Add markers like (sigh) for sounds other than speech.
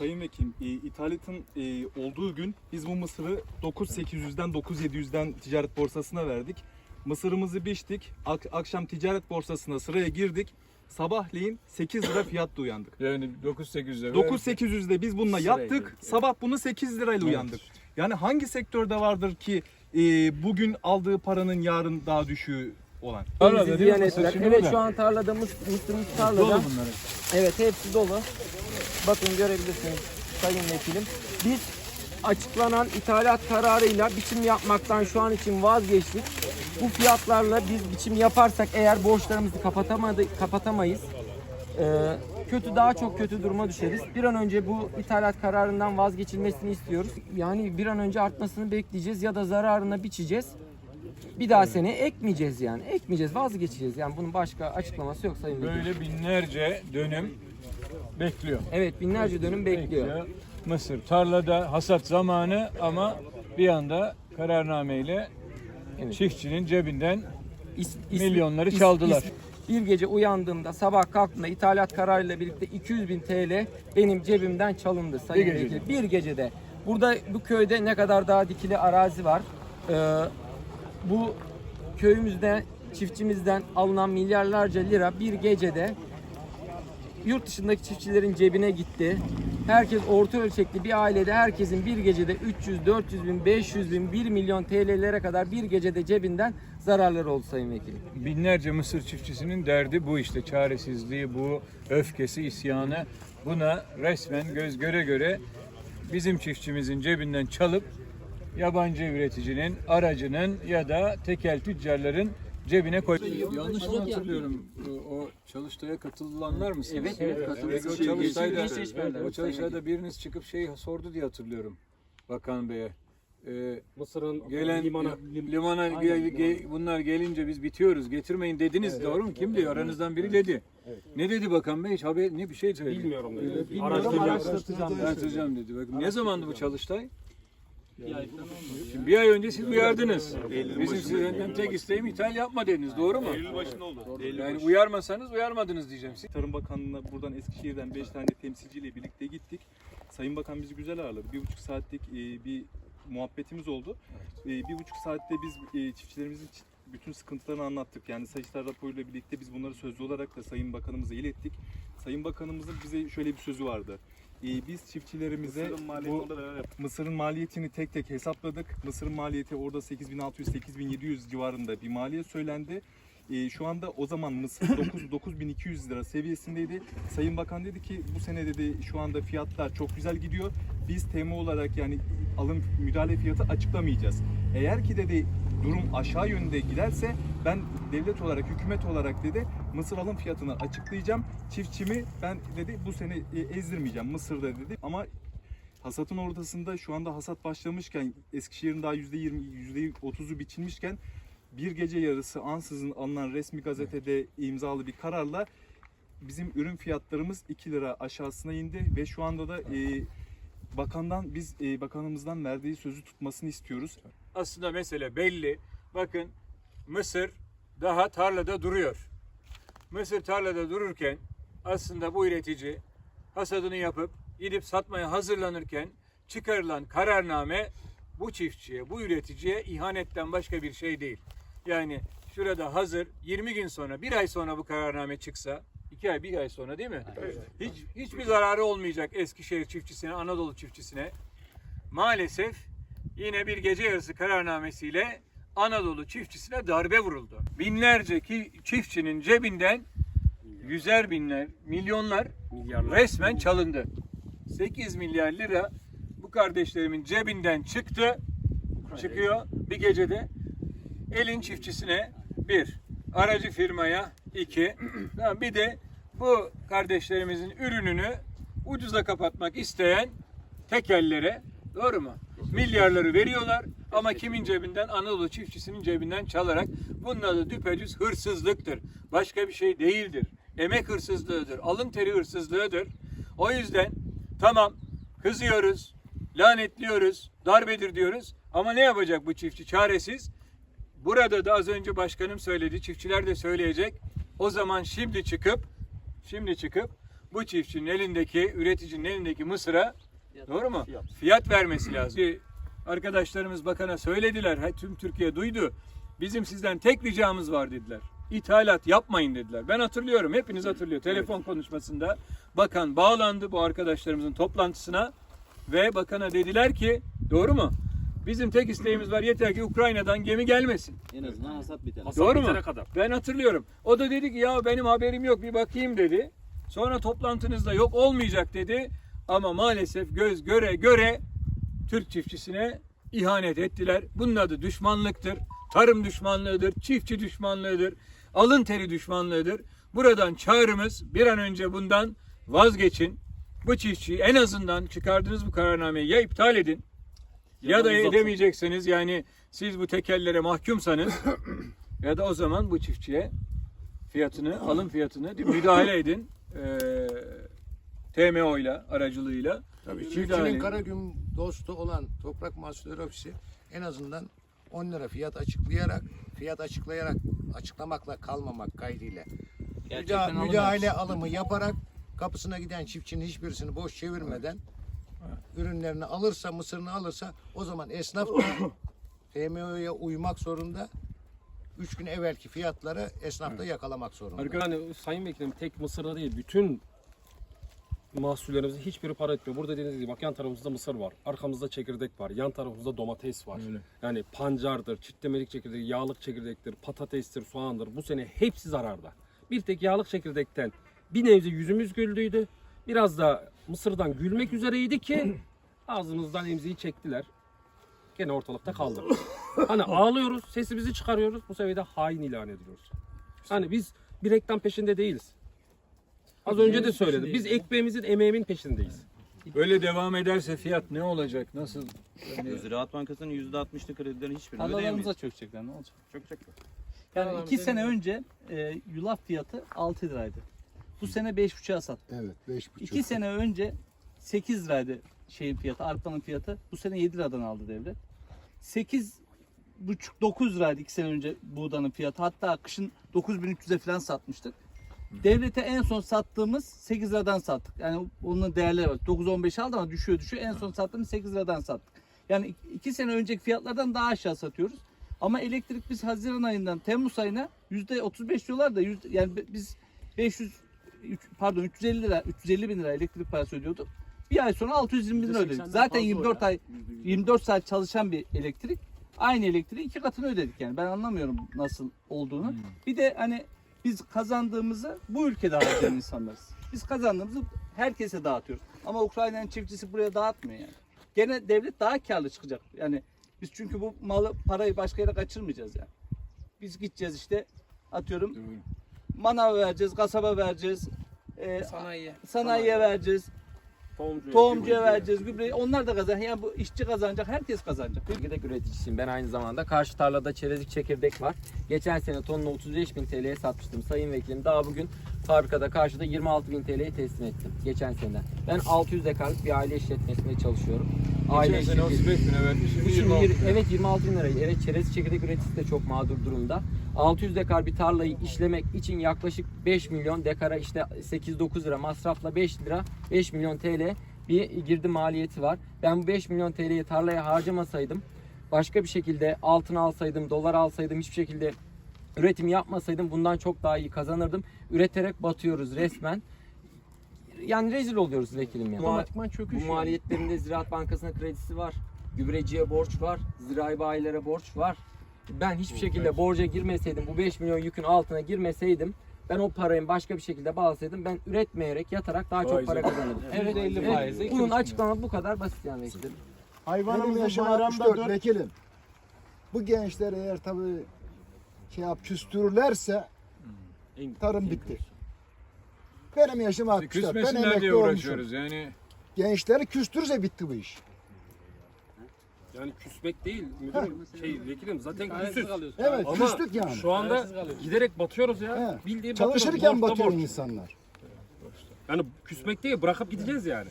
Sayın Vekilim, e, ithalatın e, olduğu gün biz bu mısırı 9800'den 9700'den ticaret borsasına verdik. Mısırımızı biçtik, ak- akşam ticaret borsasına sıraya girdik. Sabahleyin 8 lira fiyatla uyandık. Yani 9800'e 9800'de biz bununla Sırayla, yattık, evet. sabah bunu 8 lirayla Evet. uyandık. Yani hangi sektörde vardır ki e, bugün aldığı paranın yarın daha düşüğü olan? Tarlada Bizi değil mi? ziyan Mısır ettiler. şimdi Evet burada. şu an tarlada mıs- mısırımız tarlada. Dolu bunların. Evet hepsi dolu. Bakın görebilirsiniz sayın vekilim. Biz açıklanan ithalat kararıyla biçim yapmaktan şu an için vazgeçtik. Bu fiyatlarla biz biçim yaparsak eğer borçlarımızı kapatamadı, kapatamayız. Ee, kötü daha çok kötü duruma düşeriz. Bir an önce bu ithalat kararından vazgeçilmesini istiyoruz. Yani bir an önce artmasını bekleyeceğiz ya da zararına biçeceğiz. Bir daha sene ekmeyeceğiz yani. Ekmeyeceğiz, vazgeçeceğiz. Yani bunun başka açıklaması yok sayın. Böyle binlerce dönüm bekliyor. Evet binlerce dönüm bekliyor. Mısır tarlada hasat zamanı ama bir anda kararnameyle Evet. çiftçinin cebinden İs- is- Milyonları is- çaldılar. is- bir gece uyandığımda sabah kalktığımda ithalat kararıyla birlikte 200 bin TL benim cebimden çalındı sayın Bir gecede. Bir gecede. Burada bu köyde ne kadar daha dikili arazi var. Ee, bu köyümüzde çiftçimizden alınan milyarlarca lira bir gecede yurt dışındaki çiftçilerin cebine gitti. Herkes orta ölçekli bir ailede herkesin bir gecede 300, 400 bin, 500 bin, 1 milyon TL'lere kadar bir gecede cebinden zararları oldu sayın vekilim. binlerce Mısır çiftçisinin derdi bu işte çaresizliği, bu öfkesi, isyanı. Buna resmen göz göre göre bizim çiftçimizin cebinden çalıp yabancı üreticinin, aracının ya da tekel tüccarların cebine koy. Yanlış mı hatırlıyorum? O Çalıştay'a katılanlar mısınız? Evet, evet, katıldık. O Çalıştay'da, Geçiş işbirliği. o Çalıştay'da biriniz çıkıp şey sordu diye hatırlıyorum Bakan Bey'e. Ee, Mısır'ın Gelen limana, lim- lim- limana Aynen, ge- limana. bunlar gelince biz bitiyoruz getirmeyin dediniz doğru mu? Kim diyor? Aranızdan biri dedi. Ne dedi bakan bey? Hiç haber ne bir şey söyledi. bilmiyorum dedi. Bilmiyorum, Araştıracağım. araştıracağım. Araştıracağım dedi. Bakın ne zamandı bu çalıştay? Şimdi bir ay önce siz uyardınız. Bizim sizden tek isteğim ithal yapma dediniz. Doğru mu? Eylül başında oldu. Eylül Yani uyarmasanız uyarmadınız diyeceğim. Siz. Tarım Bakanlığı'na buradan Eskişehir'den 5 tane temsilciyle birlikte gittik. Sayın Bakan bizi güzel ağırladı. Bir buçuk saatlik e, bir muhabbetimiz oldu. E, bir buçuk saatte biz e, çiftçilerimizin çi- bütün sıkıntılarını anlattık. Yani Sayıştay raporuyla birlikte biz bunları sözlü olarak da Sayın Bakanımıza ilettik. Sayın Bakanımızın bize şöyle bir sözü vardı. E, biz çiftçilerimize bu Mısır'ın maliyetini tek tek hesapladık. Mısır'ın maliyeti orada 8600-8700 civarında bir maliyet söylendi. Ee, şu anda o zaman Mısır (coughs) 9 9200 lira seviyesindeydi. Sayın Bakan dedi ki bu sene dedi şu anda fiyatlar çok güzel gidiyor. Biz TM olarak yani alım müdahale fiyatı açıklamayacağız. Eğer ki dedi durum aşağı yönde giderse ben devlet olarak hükümet olarak dedi Mısır alım fiyatını açıklayacağım. Çiftçimi ben dedi bu sene e, ezdirmeyeceğim Mısır'da dedi. Ama Hasatın ortasında şu anda hasat başlamışken Eskişehir'in daha %20, %30'u biçilmişken bir gece yarısı ansızın alınan resmi gazetede imzalı bir kararla bizim ürün fiyatlarımız 2 lira aşağısına indi ve şu anda da e, bakandan biz e, bakanımızdan verdiği sözü tutmasını istiyoruz. Aslında mesele belli. Bakın Mısır daha tarlada duruyor. Mısır tarlada dururken aslında bu üretici hasadını yapıp gidip satmaya hazırlanırken çıkarılan kararname bu çiftçiye, bu üreticiye ihanetten başka bir şey değil. Yani şurada hazır 20 gün sonra, bir ay sonra bu kararname çıksa, iki ay, bir ay sonra değil mi? Hiç, hiçbir zararı olmayacak Eskişehir çiftçisine, Anadolu çiftçisine. Maalesef yine bir gece yarısı kararnamesiyle Anadolu çiftçisine darbe vuruldu. Binlerce ki çiftçinin cebinden yüzer binler, milyonlar Milyarlar. resmen çalındı. 8 milyar lira bu kardeşlerimin cebinden çıktı. Çıkıyor bir gecede. Elin çiftçisine bir, aracı firmaya iki, bir de bu kardeşlerimizin ürününü ucuza kapatmak isteyen tekellere doğru mu? Milyarları veriyorlar ama kimin cebinden? Anadolu çiftçisinin cebinden çalarak bunun adı düpedüz hırsızlıktır. Başka bir şey değildir. Emek hırsızlığıdır, alın teri hırsızlığıdır. O yüzden tamam kızıyoruz, lanetliyoruz, darbedir diyoruz ama ne yapacak bu çiftçi? Çaresiz. Burada da az önce başkanım söyledi, çiftçiler de söyleyecek. O zaman şimdi çıkıp, şimdi çıkıp bu çiftçinin elindeki, üreticinin elindeki mısıra doğru mu? Fiyat, vermesi lazım. Arkadaşlarımız bakana söylediler. ha, Tüm Türkiye duydu. Bizim sizden tek ricamız var dediler. İthalat yapmayın dediler. Ben hatırlıyorum. Hepiniz hatırlıyor. Telefon konuşmasında bakan bağlandı bu arkadaşlarımızın toplantısına ve bakana dediler ki doğru mu? Bizim tek isteğimiz var yeter ki Ukrayna'dan gemi gelmesin. En azından hasat biter. Doğru mu? Ben hatırlıyorum. O da dedi ki ya benim haberim yok bir bakayım dedi. Sonra toplantınızda yok olmayacak dedi. Ama maalesef göz göre göre Türk çiftçisine ihanet ettiler. Bunun adı düşmanlıktır. Tarım düşmanlığıdır, çiftçi düşmanlığıdır, alın teri düşmanlığıdır. Buradan çağrımız bir an önce bundan vazgeçin. Bu çiftçiyi en azından çıkardığınız bu kararnameyi ya iptal edin ya da edemeyecekseniz yani siz bu tekellere mahkumsanız (coughs) ya da o zaman bu çiftçiye fiyatını, alım fiyatını müdahale edin. Ee, TMO ile aracılığıyla. Tabii çiftçinin. Karagüm dostu olan Toprak Mahsulleri Ofisi en azından 10 lira fiyat açıklayarak fiyat açıklayarak açıklamakla kalmamak kaydıyla müda- müdahale alımı yaparak kapısına giden çiftçinin hiçbirisini boş çevirmeden ürünlerini alırsa mısırını alırsa o zaman esnaf da (coughs) TMO'ya uymak zorunda. 3 gün evvelki fiyatları esnaf da yakalamak zorunda. Arkadaşlar Yani Sayın Vekilim tek Mısır'da değil bütün mahsullerimizin hiçbiri para etmiyor. Burada dediğiniz gibi bak yan tarafımızda mısır var. Arkamızda çekirdek var. Yan tarafımızda domates var. Yani pancardır, çitlemelik çekirdek, yağlık çekirdektir, patatestir, soğandır. Bu sene hepsi zararda. Bir tek yağlık çekirdekten bir nebze yüzümüz güldüydü. Biraz da mısırdan gülmek üzereydi ki (clears throat) ağzımızdan emziği çektiler. Gene ortalıkta kaldı. Hani ağlıyoruz, sesimizi çıkarıyoruz. Bu sefer de hain ilan ediyoruz. Hani biz bir reklam peşinde değiliz. Az önce de söyledim. Biz ekmeğimizin, emeğimin peşindeyiz. böyle devam ederse fiyat ne olacak? Nasıl? Ziraat Bankası'nın %60'lık kredilerin hiçbirini Tarlalarımıza ödeyemeyiz. çökecekler ne olacak? Çökecek. Yani iki sene önce e, yulaf fiyatı 6 liraydı. Bu sene 5,5'a sattı. Evet 5,5. İki sene önce 8 liraydı şeyin fiyatı, arpanın fiyatı. Bu sene 7 liradan aldı devlet. 8 buçuk 9 liraydı iki sene önce buğdanın fiyatı. Hatta kışın 9300'e falan satmıştık. Devlete en son sattığımız 8 liradan sattık. Yani onun değerleri var. 9-15 aldı ama düşüyor düşüyor. En son sattığımız 8 liradan sattık. Yani 2 sene önceki fiyatlardan daha aşağı satıyoruz. Ama elektrik biz Haziran ayından Temmuz ayına %35 diyorlar da yüzde, yani biz 500 üç- pardon 350 lira 350 bin lira elektrik parası ödüyorduk. Bir ay sonra 620 bin lira ödedik. Zaten 24 ay 24 saat çalışan bir elektrik. Aynı elektriği iki katını ödedik yani. Ben anlamıyorum nasıl olduğunu. Bir de hani biz kazandığımızı bu ülkede harcayan insanlarız. Biz kazandığımızı herkese dağıtıyoruz. Ama Ukrayna'nın çiftçisi buraya dağıtmıyor yani. Gene devlet daha karlı çıkacak. Yani biz çünkü bu malı parayı başka yere kaçırmayacağız yani. Biz gideceğiz işte atıyorum manav vereceğiz, kasaba vereceğiz. e, Sanayiye. sanayiye vereceğiz, Tohumcuya, vereceğiz, gübre. Onlar da kazanacak. Yani bu işçi kazanacak, herkes kazanacak. Çekirdek üreticisiyim. Ben aynı zamanda karşı tarlada çerezlik çekirdek var. Geçen sene tonunu 35 bin TL'ye satmıştım sayın vekilim. Daha bugün fabrikada karşıda 26 bin TL'ye teslim ettim. Geçen sene. Ben 600 dekarlık bir aile işletmesinde çalışıyorum. Aile Geçen sene işletmesi- 35 bin evet. Şimdi Bu şimdi 26 yir- evet 26 bin lirayı. Evet çerez çekirdek üreticisi de çok mağdur durumda. 600 dekar bir tarlayı işlemek için yaklaşık 5 milyon dekara işte 8-9 lira masrafla 5 lira 5 milyon TL bir girdi maliyeti var. Ben bu 5 milyon TL'yi tarlaya harcamasaydım başka bir şekilde altın alsaydım, dolar alsaydım hiçbir şekilde üretim yapmasaydım bundan çok daha iyi kazanırdım. Üreterek batıyoruz resmen. Yani rezil oluyoruz vekilim ya. Otomatikman çöküş Bu maliyetlerinde Ziraat Bankası'na kredisi var. Gübreciye borç var. Zirai bayilere borç var. Ben hiçbir şekilde borca girmeseydim, bu 5 milyon yükün altına girmeseydim, ben o parayı başka bir şekilde bağlasaydım ben üretmeyerek, yatarak daha çok para kazanırdım. Evet, %50 evet. Bunun açıklaması bu kadar basit yani vekilim. Hayvanımızın bayramda 64 dört vekilim. Bu gençler eğer tabii şey yap küstürürlerse tarım bitti. Benim yaşım 64. Ben emekli diye olmuşum. uğraşıyoruz yani. Gençleri küstürürse bitti bu iş. Yani küsmek değil müdürüm. Şey vekilim zaten küsüz. Evet Ama küstük yani. Şu anda giderek batıyoruz ya. He. Bildiğin Çalışırken batıyor insanlar. Yani küsmek değil bırakıp gideceğiz yani.